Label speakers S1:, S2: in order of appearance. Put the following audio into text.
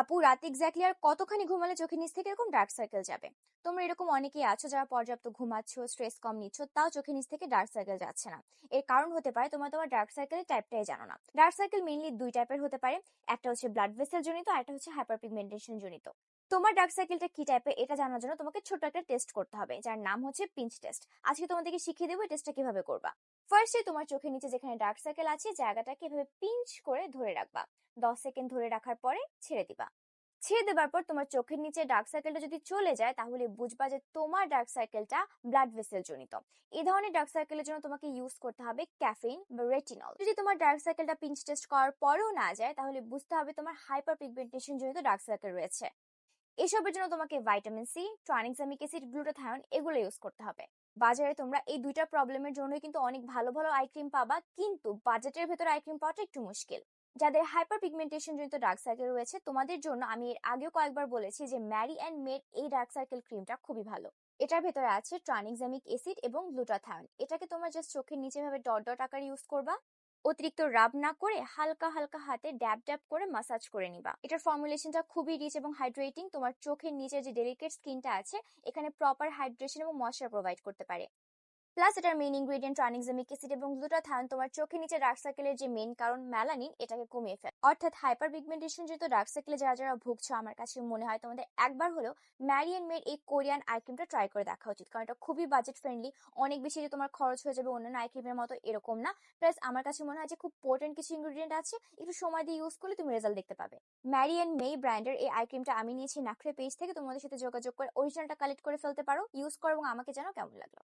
S1: আপু রাত এক্স্যাক্টলি আর কতখানি ঘুমালে চোখের নিচ থেকে এরকম ডার্ক সার্কেল যাবে? তোমরা এরকম অনেকেই আছো যারা পর্যাপ্ত ঘুমাচ্ছ স্ট্রেস কম নিচ্ছ, তাও চোখের নিচ থেকে ডার্ক সার্কেল যাচ্ছে না। এর কারণ হতে পারে তোমার তোমার ডার্ক সার্কেলের টাইপটাই জানো না। ডার্ক সার্কেল মেইনলি দুই টাইপের হতে পারে, একটা হচ্ছে ব্লাড ভেসেল জনিত আর একটা হচ্ছে হাইপার পিগমেন্টেশন জনিত। তোমার ডার্ক সার্কেলটা কি টাইপের এটা জানার জন্য তোমাকে ছোট্ট একটা টেস্ট করতে হবে, যার নাম হচ্ছে পিঞ্চ টেস্ট আজকে তোমাদেরকে শিখিয়ে দেবো টেস্টটা কীভাবে করবা। ফার্স্টে তোমার চোখের নিচে যেখানে ডার্ক সার্কেল আছে, জায়গাটাকে এভাবে পিঞ্চ করে ধরে রাখবা। দশ সেকেন্ড ধরে রাখার পরে ছেড়ে দিবা। ছেড়ে দেবার পর তোমার চোখের নিচে ডার্ক সার্কেলটা যদি চলে যায়, তাহলে বুঝবা যে তোমার ডার্ক সার্কেলটা ব্লাড ভেসেল জনিত। এই ধরনের ডার্ক সার্কেলের জন্য তোমাকে ইউজ করতে হবে ক্যাফেইন বা রেটিনল যদি তোমার ডার্ক সার্কেলটা পিঞ্চ টেস্ট করার পরেও না যায়, তাহলে বুঝতে হবে তোমার হাইপার পিগমেন্টেশন জনিত ডার্ক সার্কেল রয়েছে। এসবের জন্য তোমাকে vitamin C tranexamic acid glutathione এগুলো ইউজ করতে হবে। বাজারে তোমরা এই দুইটা প্রবলেমের জন্যই কিন্তু অনেক ভালো ভালো আই ক্রিম পাবা, কিন্তু বাজেটের ভেতরে আই ক্রিম পাওয়াটা একটু মুশকিল। যাদের হাইপার পিগমেন্টেশন জনিত ডার্ক সার্কেল রয়েছে, তোমাদের জন্য আমি এর আগেও কয়েকবার বলেছি যে ম্যারি অ্যান্ড মেড এই ডার্ক সার্কেল ক্রিমটা খুবই ভালো। এটার ভেতরে আছে ট্রানিক্সামিক অ্যাসিড এবং গ্লুটাথায়ন এটাকে তোমরা জাস্ট চোখের নিচে ভাবে ডট ডট আকারে ইউজ করবা। অতিরিক্ত রাব না করে হালকা হালকা হাতে ড্যাব ড্যাব করে মাসাজ করে নিবা। এটার ফর্মুলেশনটা খুবই রিচ এবং হাইড্রেটিং তোমার চোখের নিচে যে ডেলিকেট স্কিনটা আছে, এখানে প্রপার হাইড্রেশন এবং ময়শ্চার প্রোভাইড করতে পারে। প্লাস এটার মেইন ইনগ্রেডিয়েন্ট ট্রানিক্সামিক অ্যাসিড এবং গ্লুটাথায়ন তোমার চোখের নিচে ডার্ক সার্কেলের যে মেইন কারণ ম্যালানিন এটাকে কমিয়ে ফেলে। অর্থাৎ হাইপার পিগমেন্টেশন যেহেতু ডার্ক সার্কেলে যারা যারা ভুগছো, আমার কাছে মনে হয় তোমাদের একবার হলেও ম্যারিয়ান মেড এই কোরিয়ান আই ক্রিমটা ট্রাই করে দেখা উচিত। কারণ এটা খুবই বাজেট ফ্রেন্ডলি অনেক বেশি যে তোমার খরচ হয়ে যাবে অন্যান্য আই ক্রিমের মতো এরকম না। প্লাস আমার কাছে মনে হয় যে খুব পোর্টেন্ট কিছু ইনগ্রেডিয়েন্ট আছে, একটু সময় দিয়ে ইউজ করলে তুমি রেজাল্ট দেখতে পাবে। ম্যারিয়ান মে ব্র্যান্ডের এই আই ক্রিমটা আমি নিয়েছি নাখরে পেজ থেকে, তোমাদের সাথে যোগাযোগ করে অরিজিনালটা কালেক্ট করে ফেলতে পারো। ইউজ করো এবং আমাকে জানো কেমন লাগল।